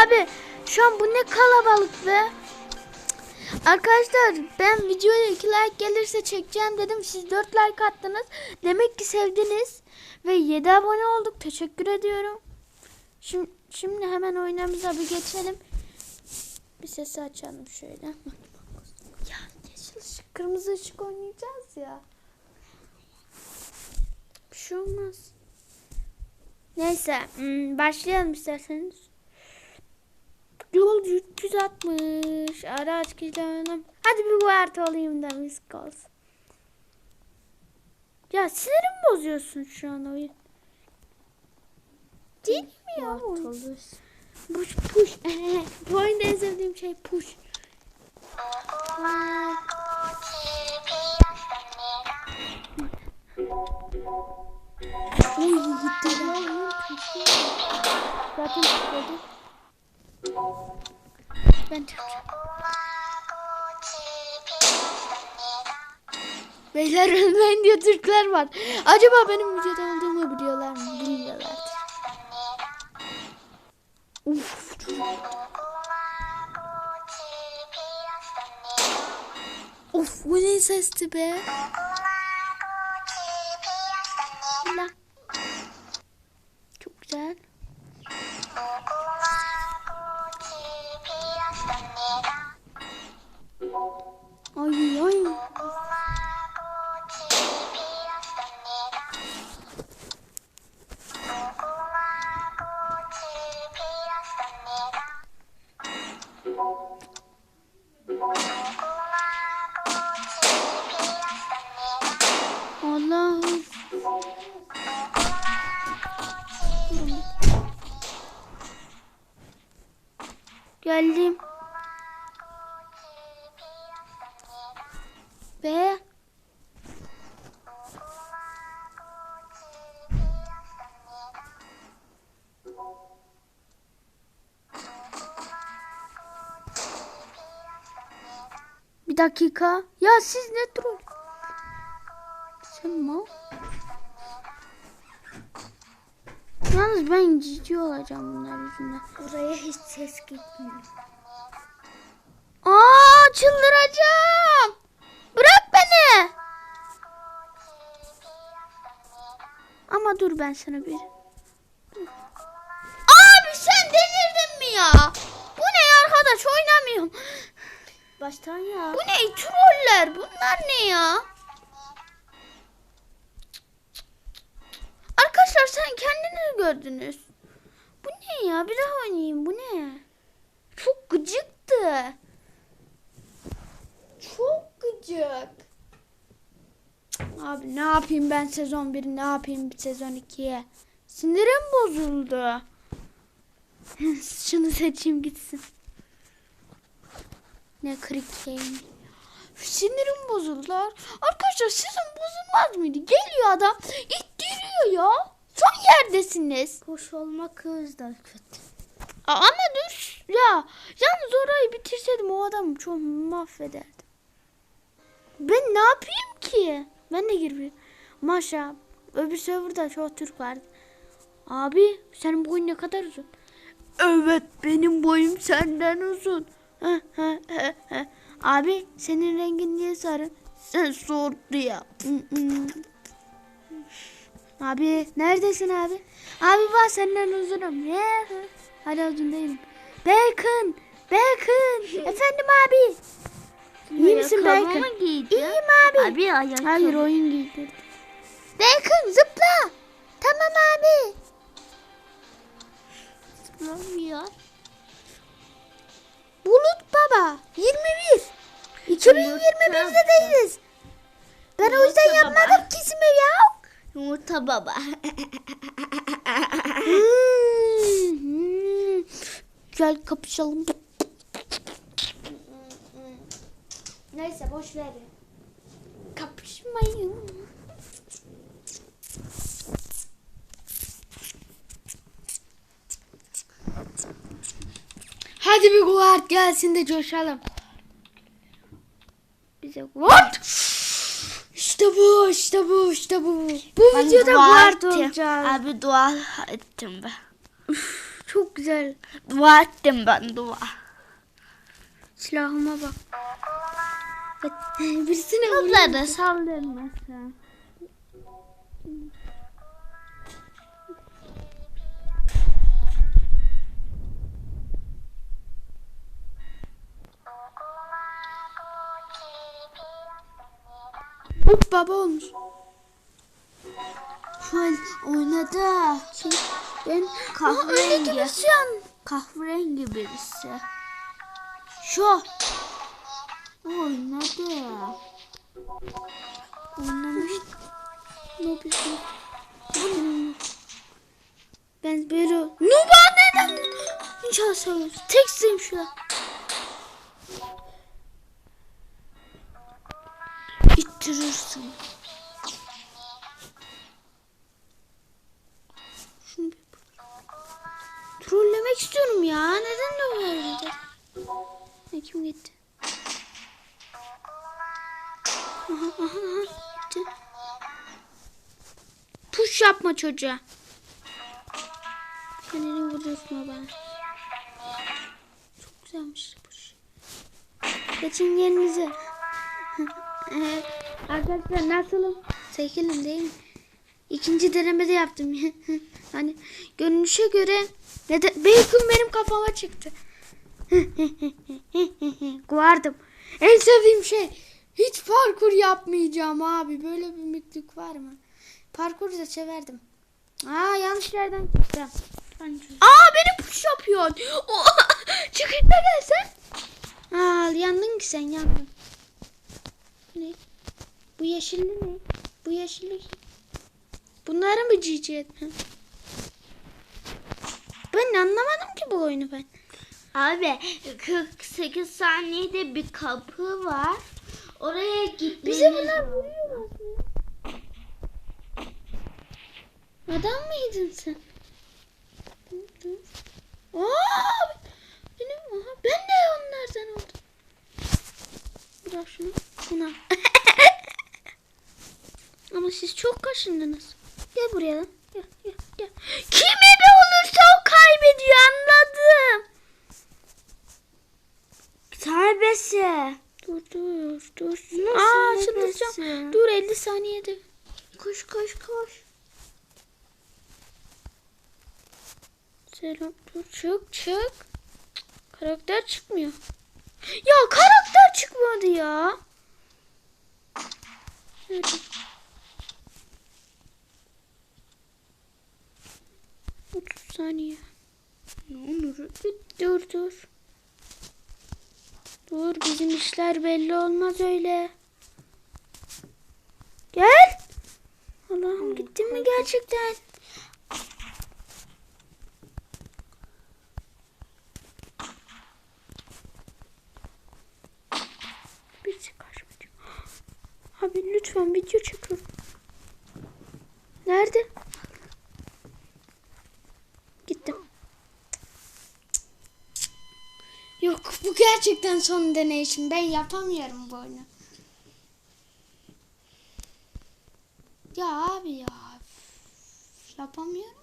abi şu an bu ne kalabalık be. Arkadaşlar ben videoya 2 like gelirse çekeceğim dedim. Siz 4 like attınız. Demek ki sevdiniz. Ve 7 abone olduk. Teşekkür ediyorum. Şimdi, şimdi hemen oyunumuza bir geçelim. Bir sesi açalım şöyle. Ya yeşil ışık, kırmızı ışık oynayacağız ya. Bir şey olmaz. Neyse hmm, başlayalım isterseniz. Yol 360. Araç gidelim. Hadi bir guarda olayım da misk olsun. Ya sinirim bozuyorsun şu an oyun. Değil mi ya? Push push. Bu oyunda en sevdiğim şey push. Oy gitti. Zaten tutmadı. Ben tutacağım. Beyler ölmeyin diye Türkler var. Acaba benim videoda olduğumu biliyorlar mı? Bilmiyorlar. Uf. Of bu ne sesti be? Ay. Allah'ım. Geldim. Dakika. Ya siz ne troll? Sen mi? Yalnız ben cici olacağım bunlar yüzünden. Buraya hiç ses gitmiyor. Aa çıldıracağım. Bırak beni. Ama dur ben sana bir. Abi sen delirdin mi ya? Bu ne arkadaş oynamıyorum. Baştan ya. Bu ne troller bunlar ne ya? Arkadaşlar sen kendiniz gördünüz. Bu ne ya? Bir daha oynayayım. Bu ne? Çok gıcıktı. Çok gıcık. Abi ne yapayım ben sezon 1 ne yapayım sezon 2'ye? Sinirim bozuldu. Şunu seçeyim gitsin. Ne krikeyim. Sinirim bozuldu. Arkadaşlar sizin bozulmaz mıydı? Geliyor adam ittiriyor ya. Son yerdesiniz. Boş olmak hızdan kötü. Aa, Ama dur ya. Yalnız orayı bitirseydim o adamı çok mahvederdim. Ben ne yapayım ki? Ben de girmiyorum. Maşa. Öbür serverda çok Türk vardı. Abi senin boyun ne kadar uzun? Evet benim boyum senden uzun. Abi senin rengin niye sarı? Sen sordu ya. Abi neredesin abi? Abi bak senden uzunum. Ne? Hala uzun değilim. Bacon! Bacon! Efendim abi. İyi misin Bacon? İyiyim abi. Abi ayakkabı. Hayır oyun giydirdi. Bacon zıpla. Tamam abi. Zıplamıyor. 2021'de değiliz. Ben o yüzden yapmadım ismi ya. Yumurta baba. Hmm, hmm. Gel kapışalım. Neyse boş ver. Kapışmayın. Hadi bir guard gelsin de coşalım. Bize guard. İşte bu, işte bu, işte bu. Bu videoda guard olacağız. Abi dua ettim ben. Çok güzel. Dua ettim ben dua. Silahıma bak. Birisine Kızlara saldırmasın. Hop baba olmuş. Şu an oynadı. Ben Kahverengi. Aa? Kahverengi birisi. Şu. Oynadı. Oynamış. Ne yapıyorsun? Ben böyle... Nuba neden? Seviyorsun. Tekstim şu an. İttirirsin. Şunu. Trollemek istiyorum ya. Neden de böyle? Ne kim gitti? Aha. Gitti. Push yapma çocuğa. Kendini vuruyorsun bana. Çok güzelmiş push. Geçin yerinize. Arkadaşlar nasılım? Sekilim değil mi? İkinci denemede yaptım. hani görünüşe göre neden bacon benim kafama çıktı. Guardım. En sevdiğim şey hiç parkur yapmayacağım abi. Böyle bir müklük var mı? Parkuru da severdim. Aa yanlış yerden çıktı. Aa beni push yapıyorsun. Çıkıp da gelsen. Aa yandın ki sen yandın. Ne? Bu yeşilli ne? Bu yeşilli. Bunları mı cici Ben anlamadım ki bu oyunu ben. Abi 48 saniyede bir kapı var. Oraya gitmemiz Bize bunlar vuruyor aslında. Adam mıydın sen? Aa, benim ben de onlardan oldum. Bırak şunu. Buna. Ama siz çok kaşındınız. Gel buraya lan. Gel, gel, gel. Kime de olursa o kaybediyor anladım. Serbestse. Dur dur dur. Nasıl Aa çıldıracağım. Dur 50 saniyede. Koş koş koş. Selam dur çık çık. Karakter çıkmıyor. Ya karakter çıkmadı ya. Otuz saniye. Ne olur dur dur. Dur bizim işler belli olmaz öyle. Gel. Allah'ım gittin mi gerçekten? Birisi karşıma çık- Abi lütfen video çekiyorum. Nerede? Gittim. Yok bu gerçekten son deneyişim. Ben yapamıyorum bu oyunu. Ya abi ya. Yapamıyorum.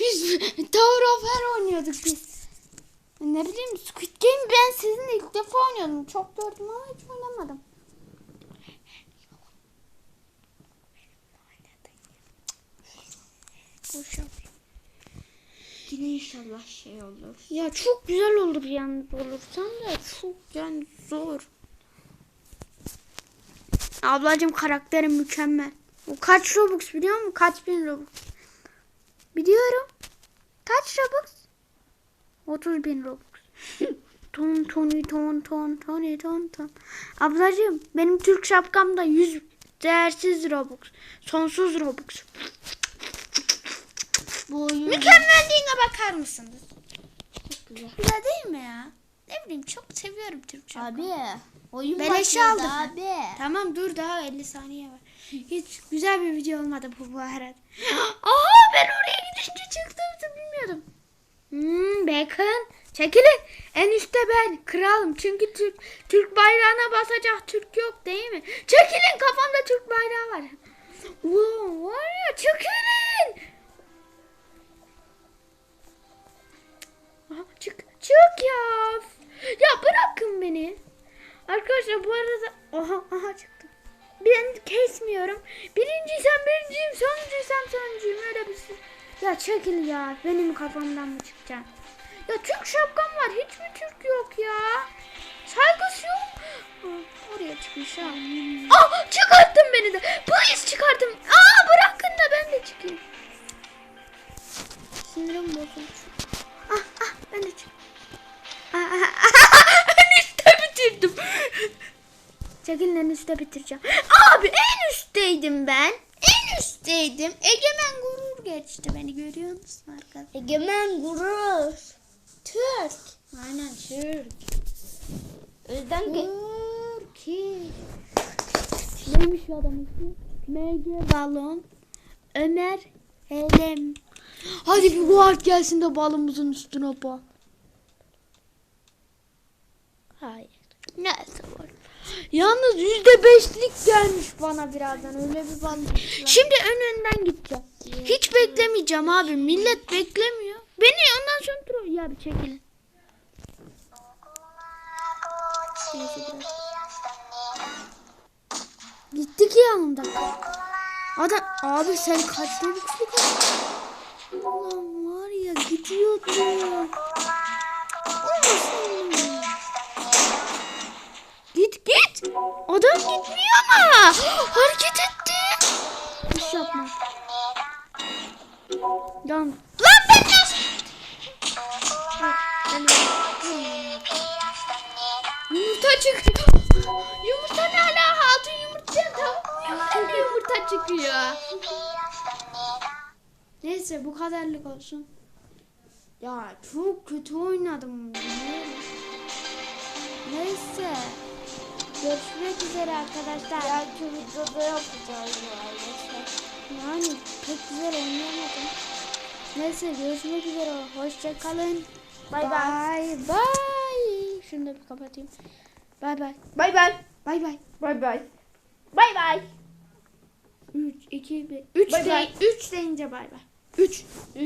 Biz Tower of Hell oynuyorduk biz. Ne bileyim Squid Game ben sizinle ilk defa oynuyordum. Çok gördüm ama hiç oynamadım. Boş yap. Yine inşallah şey olur. Ya çok güzel olur yalnız olursan da çok yani zor. Ablacığım karakterin mükemmel. O kaç Robux biliyor musun? Kaç bin Robux? Biliyorum. Kaç Robux? 30 bin Robux. ton toni ton ton toni ton ton. Ablacığım benim Türk şapkamda 100 değersiz Robux. Sonsuz Robux. Bu oyun Mükemmelliğine bakar mısınız? çok güzel. Güzel değil mi ya? Ne bileyim çok seviyorum Türk şarkı. Abi oyun başladı aldım. abi. Tamam dur daha 50 saniye var. Hiç güzel bir video olmadı bu bu arada. Aha ben oraya gidince çıktım bilmiyordum. Hmm, bacon. Çekilin. En üstte ben kralım. Çünkü Türk Türk bayrağına basacak Türk yok değil mi? Çekilin kafamda Türk bayrağı var. Wow, var ya çekilin. Çık. Çık ya. Ya bırakın beni. Arkadaşlar bu arada aha aha çıktı. Ben kesmiyorum. Birinciysem birinciyim, sonuncuysam sonuncuyum. Öyle bir şey. Ya çekil ya. Benim kafamdan mı çıkacaksın? Ya Türk şapkam var. Hiç mi Türk yok ya? Saygısı yok. Oraya çıkmış ha. Ah çıkarttın beni de. Polis çıkarttım. Aa bırakın da ben de çıkayım. Sinirim bozuldu. Ah ah ben ah, en üstte bitirdim. Çekilin en üstte bitireceğim. Abi en üstteydim ben. En üstteydim. Egemen gurur geçti beni görüyor musun arkadaşlar? Egemen gurur. Türk. Aynen Türk. Özden ge- Türk. Neymiş adamın ismi? MG Balon. Ömer Helem. Hadi bir guard gelsin de balımızın üstüne bak. Hayır. Neyse var. Yalnız yüzde beşlik gelmiş bana birazdan öyle bir bal. Şimdi ön önden gideceğim. Hiç beklemeyeceğim abi. Millet beklemiyor. Beni ondan sonra dur. Ya bir çekilin. Neyse biraz. Gitti ki yanımda. Adam abi sen kaç kaç. Ulan var ya gidiyordu. Git git. Adam gitmiyor ama. Hareket etti. Hiç yapma. Lan. Lan ben nasıl? Yumurta çıktı. Yumurta ne ala hatun yumurta tavuk mu yumurta çıkıyor. Neyse bu kadarlık olsun. Ya çok kötü oynadım. Ne? Neyse. Görüşmek üzere arkadaşlar. Belki videoda yapacağız maalesef. Yani pek güzel oynayamadım. Neyse görüşmek üzere. Hoşça kalın. Bay bay. Bay bay. Şunu da bir kapatayım. Bay bay. Bay bay. Bay bay. Bay bay. Bay bay. 3 2 1 3 Bay bay. 3 deyince bay bay. 3